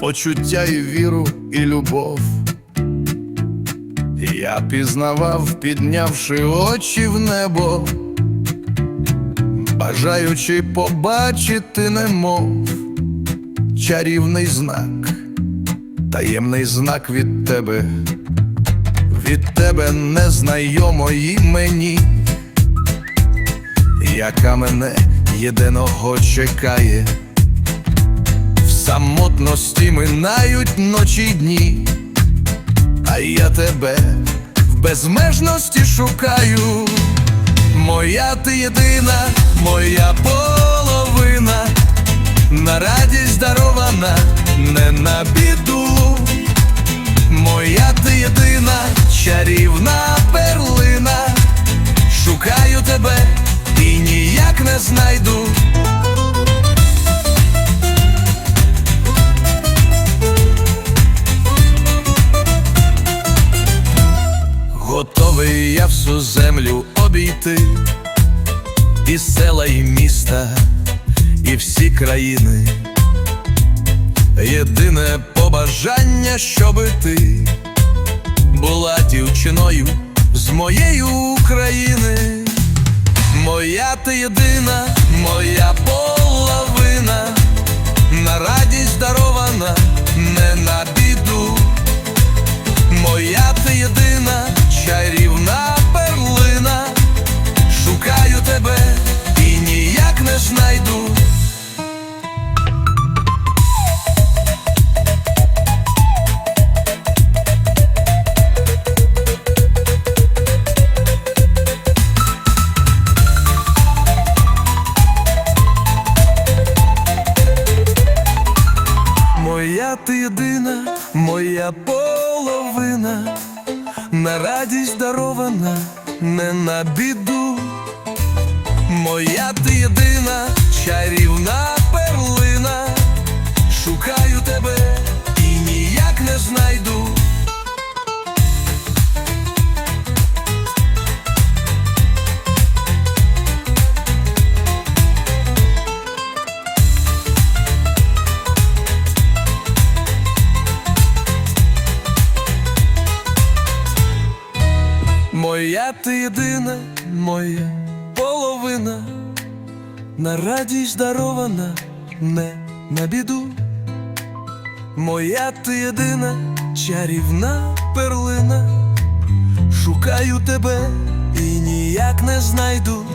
почуття і віру, і любов. Я пізнавав, піднявши очі в небо, бажаючи побачити немов чарівний знак, таємний знак від тебе, від тебе незнайомої мені, яка мене єдиного чекає. Самотності минають ночі й дні, а я тебе в безмежності шукаю. Моя ти єдина, моя половина, на радість дарована, не на біду. Моя ти єдина, чарівна перлина, шукаю тебе і ніяк не знайду. Готовий я всю землю обійти, і села, і міста, і всі країни. Єдине побажання, щоби ти була дівчиною з моєї України. Моя ти єдина, моя половина, Моя ти єдина, моя половина, на радість дарована, не на біду. Моя ти єдина, чарівна Моя ти єдина, моя половина, на радість дарована, не на біду. Моя ти єдина, чарівна перлина, шукаю тебе і ніяк не знайду.